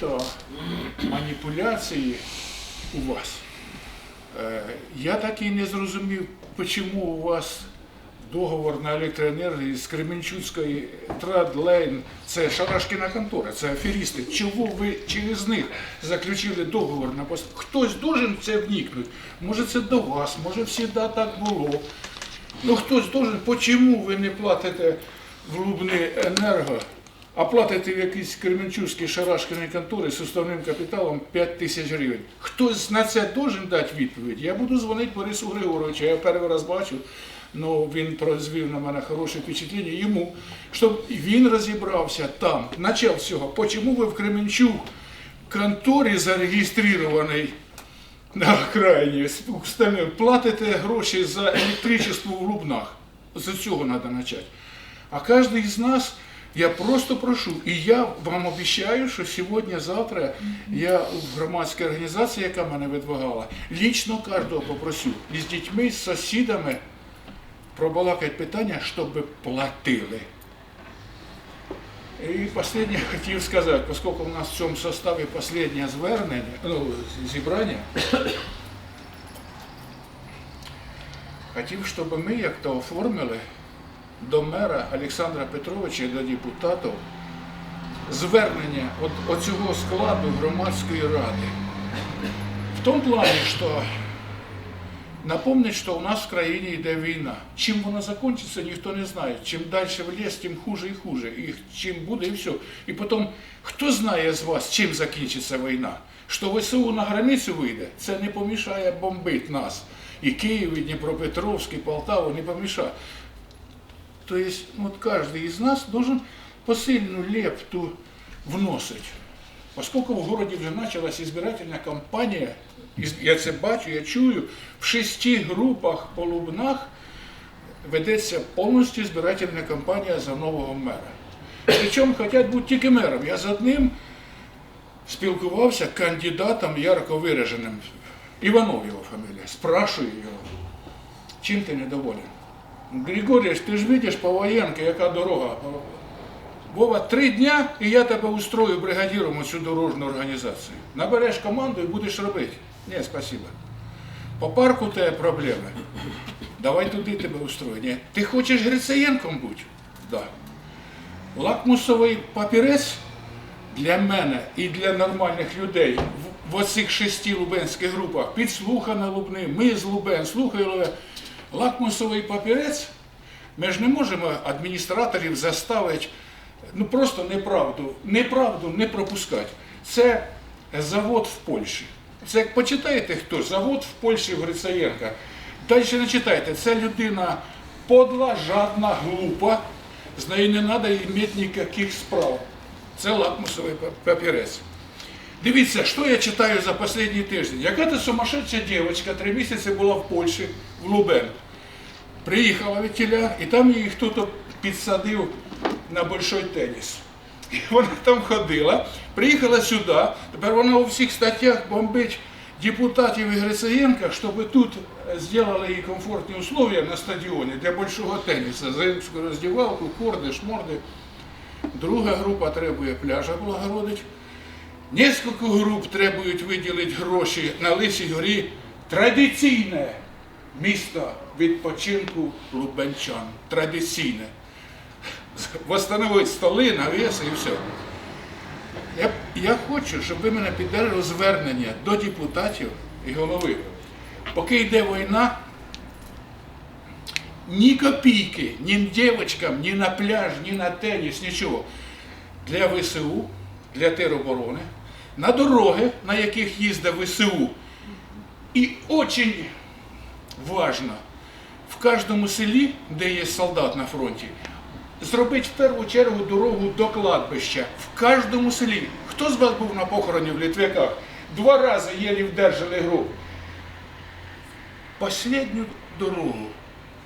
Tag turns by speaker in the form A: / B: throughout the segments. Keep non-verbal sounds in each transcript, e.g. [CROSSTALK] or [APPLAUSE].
A: взагалі-то маніпуляції у вас. Е, Я так і не зрозумів, чому у вас договор на електроенергію з Кременчуцької Традлейн, це Шарашкіна контора, це аферісти. Чого ви через них заключили договор на пост? Хтось должен це вникнути. Може це до вас, може завжди так було. Ну хтось должен, чому ви не платите в Лубни енерго, а платите в якійсь Кременчуцькій шарашкиній конторі з уставним капіталом 5 тисяч гривень. Хтось на це должен дати відповідь. Я буду дзвонити Борису Григоровичу, я перший раз бачу, ну він произвів на мене хороше впечатлення йому, щоб він розібрався там, начав всього. Чому ви в Кременчук конторі зареєстрованій на окраїні платите гроші за електричество в Лубнах. З цього треба почати. А кожен з нас, я просто прошу, і я вам обіцяю, що сьогодні-завтра я в громадській організації, яка мене видвигала, лічно кожного попросю і з дітьми, з сусідами пробалакати питання, щоб платили. І останнє [LAUGHS] хотів сказати, оскільки у нас в цьому составі останнє звернення, ну, зібрання, [COUGHS] хотів, щоб ми як-то оформили до мера Олександра Петровича і до депутатів звернення от, оцього складу громадської ради. В тому плані, що Напомнить, що у нас в країні йде війна. Чим вона закінчиться, ніхто не знає. Чим далі в ліс, тим хуже і хуже. І чим буде, і все. І потім, хто знає з вас, чим закінчиться війна? Що ВСУ на границю вийде, це не помішає бомбити нас. І Київ, і Дніпропетровськ, і Полтаву не помішає. Тобто, от кожен із нас должен посильну лепту вносить. Поскольку в городі вже почалась избирательна кампанія, я це бачу, я чую, в шести групах по Лубнах ведеться повністю збирательна кампанія за нового мера. Причому хочуть бути тільки мером. Я з одним спілкувався кандидатом ярко вираженим. Іванов його фамілія. Спрашую його, чим ти недоволен? Григорійович, ти ж бачиш по воєнки, яка дорога. Вова, три дня, і я тебе устрою бригадіром у цю дорожню організацію. Набереш команду і будеш робити. Ні, спасибо. По парку тебе проблеми. Давай туди тебе устрою. Ні. Ти хочеш Грицаєнком бути? Да. Лакмусовий папірець для мене і для нормальних людей в, оцих шести лубенських групах підслухано Лубни, ми з Лубен, слухай Лубен. Лакмусовий папірець, ми ж не можемо адміністраторів заставити ну просто неправду, неправду не пропускати. Це завод в Польщі. Це як почитаєте хто? Завод в Польщі в Грицаєнка. Далі не читайте. Це людина подла, жадна, глупа. З нею не треба мати ніяких справ. Це лакмусовий папірець. Дивіться, що я читаю за останній тиждень. Яка то сумасшедша дівчинка три місяці була в Польщі, в Лубен. Приїхала від тіля, і там її хтось підсадив на большой теніс. І вона [LAUGHS] там ходила, приїхала сюди, тепер вона у всіх статтях бомбить депутатів і Грицаєнка, щоб тут зробили їй комфортні условия на стадіоні для большого тенісу, зимську роздівалку, корди, шморди. Друга група требує пляжа облагородити. Несколько груп требують виділити гроші на Лисій горі традиційне місто відпочинку лубенчан. Традиційне. Восстановити столи, навіси і все. Я, я хочу, щоб ви мене піддержали звернення до депутатів і голови. Поки йде війна, ні копійки, ні дівчатам, ні на пляж, ні на теніс, нічого. Для ВСУ, для тероборони, на дороги, на яких їздить ВСУ. І дуже важно, в кожному селі, де є солдат на фронті, зробити в першу чергу дорогу до кладбища. В кожному селі. Хто з вас був на похороні в Літвяках? Два рази єлі вдержали гроб. Последню дорогу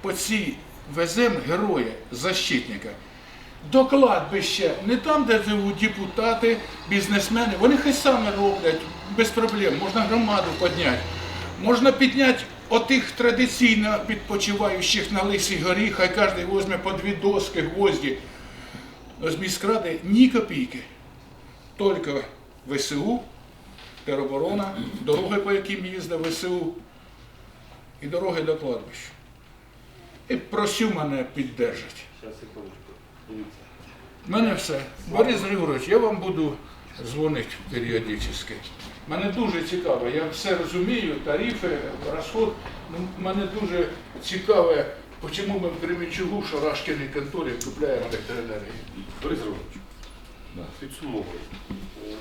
A: по цій везем героя, защитника. До кладбища, не там, де живуть депутати, бізнесмени, вони хай самі роблять без проблем. Можна громаду підняти. Можна підняти отих традиційно відпочиваючих на Лисій горі, хай кожен візьме по дві доски, гвозді. З міськради ні копійки. Тільки ВСУ, тероборона, дороги, по яким їздить ВСУ, і дороги до кладбища. І просю мене піддержати. У мене все. Борис Григорович, я вам буду дзвонити періодично. Мене дуже цікаво, я все розумію, тарифи, розход. Ну, мене дуже цікаво, чому ми в Кременчугу, в Шарашкіній конторі купляємо електроенергію.
B: Борис Григорович, підсумовую. Е,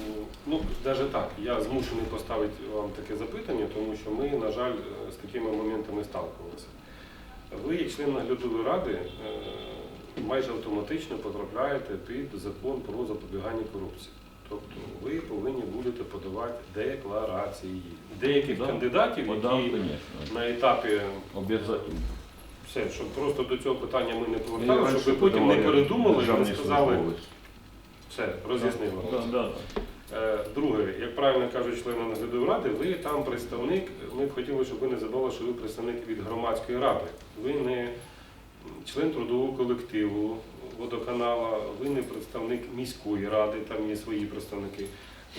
B: Ну, навіть так, я змушений поставити вам таке запитання, тому що ми, на жаль, е, з такими моментами сталкувалися. Ви, як член наглядової ради, е, майже автоматично потрапляєте під закон про запобігання корупції. Тобто ви повинні будете подавати декларації. Деяких
C: Да.
B: кандидатів,
C: Подам,
B: які
C: конечно.
B: на етапі
C: Обязательно.
B: все, щоб просто до цього питання ми не
C: Я
B: повертали, щоб ви потім не
C: подавав,
B: передумали і не
C: державний
B: сказали,
C: службовець.
B: все, роз'яснили.
C: Да, да.
B: Е, Друге, як правильно кажуть члени наглядової ради, ви там представник, ми б хотіли, щоб ви не забули, що ви представник від громадської ради. Ви не член трудового колективу водоканала, ви не представник міської ради, там є свої представники,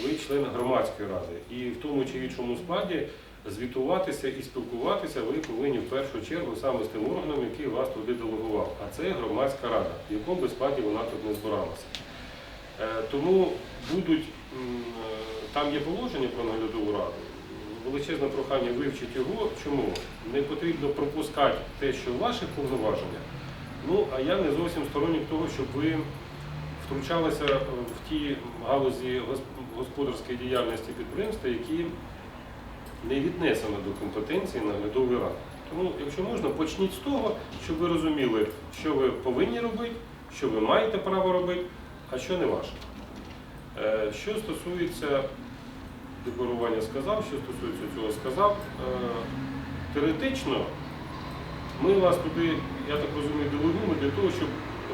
B: ви член громадської ради. І в тому чи іншому складі звітуватися і спілкуватися ви повинні в першу чергу саме з тим органом, який вас туди делегував. А це громадська рада, в якому би складі вона тут не збиралася. Е, Тому будуть, е, там є положення про наглядову раду. Величезне прохання вивчити його. Чому? Не потрібно пропускати те, що в ваших повноваженнях. Ну, а я не зовсім сторонник того, щоб ви втручалися в ті галузі господарської діяльності підприємства, які не віднесені до компетенції наглядової ради. Тому, якщо можна, почніть з того, щоб ви розуміли, що ви повинні робити, що ви маєте право робити, а що не ваше. Що стосується декларування сказав, що стосується цього сказав, е, теоретично ми вас туди, я так розумію, делегуємо для того, щоб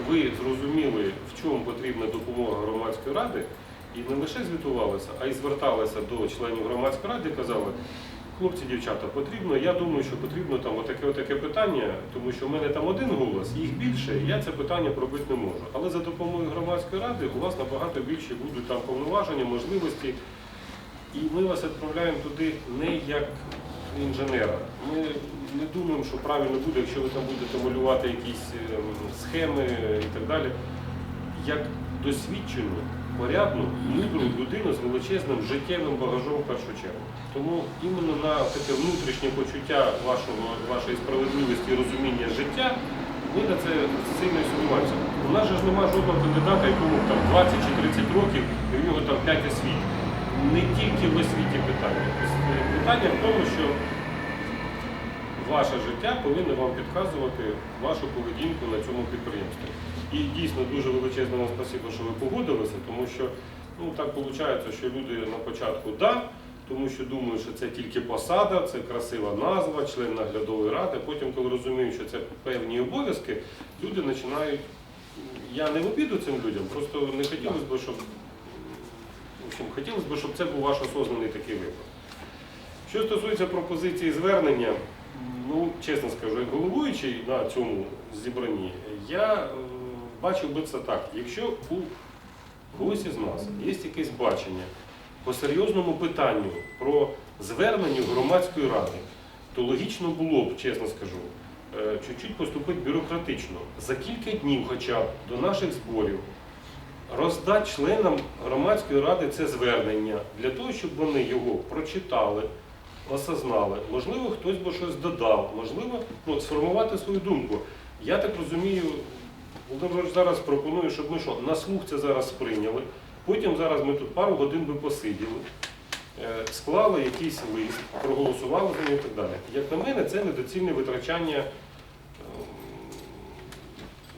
B: ви зрозуміли, в чому потрібна допомога громадської ради, і не лише звітувалися, а й зверталися до членів громадської ради і казали, хлопці, дівчата, потрібно, я думаю, що потрібно там отаке, отаке питання, тому що в мене там один голос, їх більше, і я це питання пробити не можу. Але за допомогою громадської ради у вас набагато більше будуть там повноваження, можливості. І ми вас відправляємо туди не як інженера. Ми не думаємо, що правильно буде, якщо ви там будете малювати якісь ем, схеми і так далі, як досвідчену, порядну, мудру людину з величезним життєвим багажом в першу чергу. Тому іменно на таке внутрішнє почуття вашого, вашої справедливості і розуміння життя ми на це сильно сумніваємося. У нас же ж немає жодного кандидата, якому там 20 чи 30 років, і в нього там 5 освіт. Не тільки в освіті питання. Питання в тому, що ваше життя повинно вам підказувати вашу поведінку на цьому підприємстві. І дійсно дуже величезне вам спасибо, що ви погодилися, тому що ну, так виходить, що люди на початку да, тому що думають, що це тільки посада, це красива назва, член наглядової ради. Потім, коли розуміють, що це певні обов'язки, люди починають. Я не в обіду цим людям, просто не хотілося б, щоб в хотілося б, щоб це був ваш осознаний такий вибір. Що стосується пропозиції звернення, ну, чесно скажу, як головуючий на цьому зібранні, я е, бачив би це так. Якщо у когось із нас є якесь бачення по серйозному питанню про звернення громадської ради, то логічно було б, чесно скажу, е, чуть-чуть поступити бюрократично. За кілька днів хоча б до наших зборів роздати членам громадської ради це звернення для того, щоб вони його прочитали, осознали. Можливо, хтось би щось додав, можливо, ну, сформувати свою думку. Я так розумію, Володимир зараз пропонує, щоб ми що, на слух це зараз сприйняли. Потім зараз ми тут пару годин би посиділи, е, склали якийсь лист, проголосували за нього і так далі. Як на мене, це недоцільне витрачання.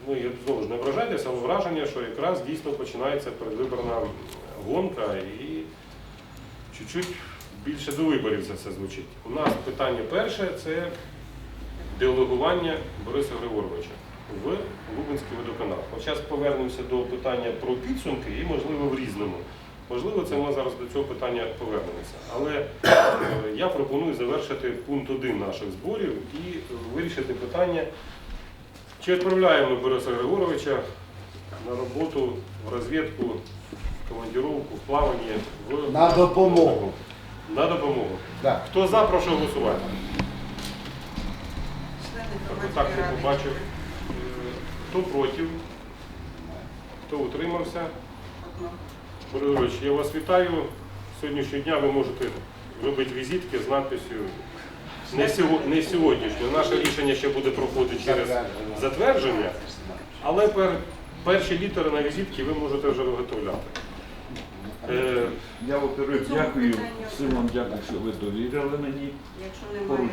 B: Ну, я знову ж не вражайтеся, але враження, що якраз дійсно починається передвиборна гонка і чуть-чуть більше до виборів за це звучить. У нас питання перше це делегування Бориса Григоровича в Лубенський водоканал. От зараз повернемося до питання про підсумки і, можливо, в різному. Можливо, це ми зараз до цього питання повернемося. Але е, я пропоную завершити пункт 1 наших зборів і вирішити питання. Чи відправляємо Бориса Григоровича на роботу в розвідку в командировку, в плавання, в
C: На допомогу.
B: На допомогу.
C: Так.
B: Хто за, прошу голосувати.
D: Члени
B: Так, я побачив. Хто проти? Хто утримався? Борис Григорович, я вас вітаю. Сьогоднішнього дня ви можете робити візитки з надписю не, сього- не сьогоднішнього. Наше рішення ще буде проходити через затвердження, але пер, перші літери на візитки ви можете вже виготовляти. Е,
E: Я во-первых, дякую всім вам дякую, що ви довірили мені.
D: Якщо немає,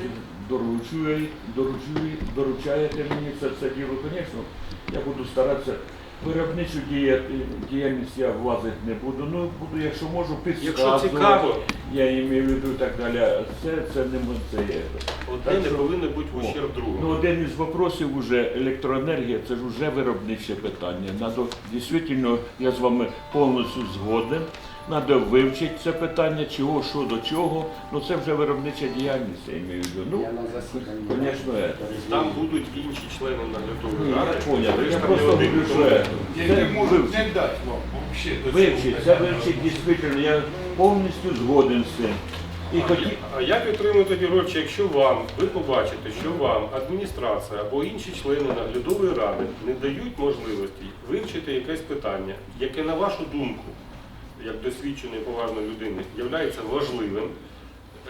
E: Доручує, доручує, доручаєте мені це все діло. Звісно, я буду старатися. Виробничу дія- діяльність я влазити не буду. Ну, буду, якщо можу, підсказувати.
B: якщо цікаво,
E: Я имею в виду і так далі. Це, це не м- це є.
B: одне не повинно бути в ущерб
E: Ну,
B: другому.
E: один із вопросів уже електроенергія, це ж вже виробниче питання. Надо, дійсно, я з вами повністю згоден. Треба вивчити це питання, чого, що до чого. Ну це вже виробнича діяльність, я маю в виду. Ну,
C: Я
E: звісно, це.
B: Там будуть інші члени наглядової ради.
E: понял.
B: ви ж
E: Я просто говорю, що це
A: Я не можу не дати вам взагалі
E: Вивчить, це вивчить дійсно, я повністю згоден з цим. І
B: А
E: хотів,
B: я- А я підтримую тоді Григорович, якщо вам, ви побачите, що вам адміністрація або інші члени наглядової ради не дають можливості вивчити якесь питання, яке, на вашу думку, як досвідченої поважної людини, є важливим,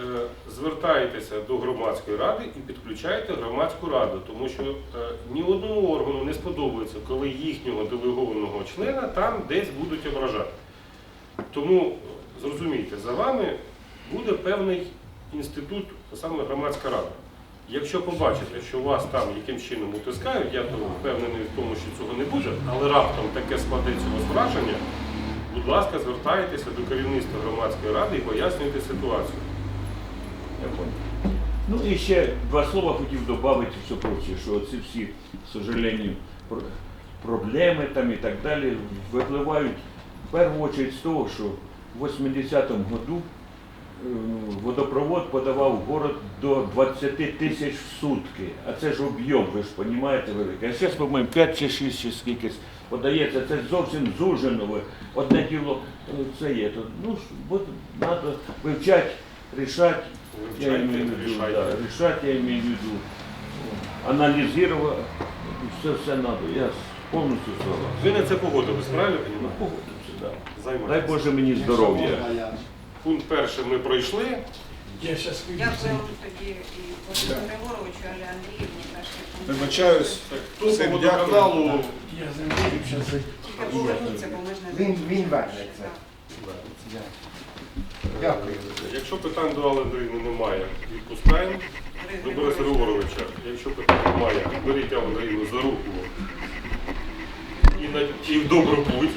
B: е, звертаєтеся до громадської ради і підключаєте громадську раду, тому що е, ні одному органу не сподобається, коли їхнього делегованого члена там десь будуть ображати. Тому зрозумійте, за вами буде певний інститут, саме громадська рада. Якщо побачите, що вас там якимсь чином утискають, я то впевнений в тому, що цього не буде, але раптом таке складеться у вас враження, будь ласка, звертайтеся до керівництва громадської ради і пояснюйте ситуацію.
E: Я понял. Ну і ще два слова хотів додати все проче, що ці всі, к сожалению, проблеми там і так далі випливають в першу чергу з того, що в 80-му году водопровод подавав в город до 20 тисяч в сутки. А це ж об'єм, ви ж розумієте, великий. А зараз, по-моєму, 5 чи 6 чи скількись подається. Це зовсім зужено. Одне діло е, це є. То, ну, треба вивчати, рішати. Я
B: Вивчайте,
E: имею в виду,
B: рішайте.
E: да, решать я имею в виду, анализировать, все, все надо, я полностью согласен.
B: Ви на це погодились, правильно?
E: Ну,
B: розумію?
E: погодимся, да. Дай Боже мені здоров'я.
B: Пункт перший ми пройшли.
A: Я зараз
D: тоді і Борису Григоровичу, але Андріївні пункт.
A: Вибачаюсь.
B: Так, хто
A: Всім
B: по
A: дякую.
B: водоканалу
A: Я з Андрієм зараз.
D: Тільки повернуться, бо ми ж не
C: Він- він вернеться. Дякую.
B: Якщо питань до Алли Андріївни немає, відпускаємо. До Бориса Григоровича, якщо питань немає, беріть Аллу Андріївну за руку і, на, і в добру путь.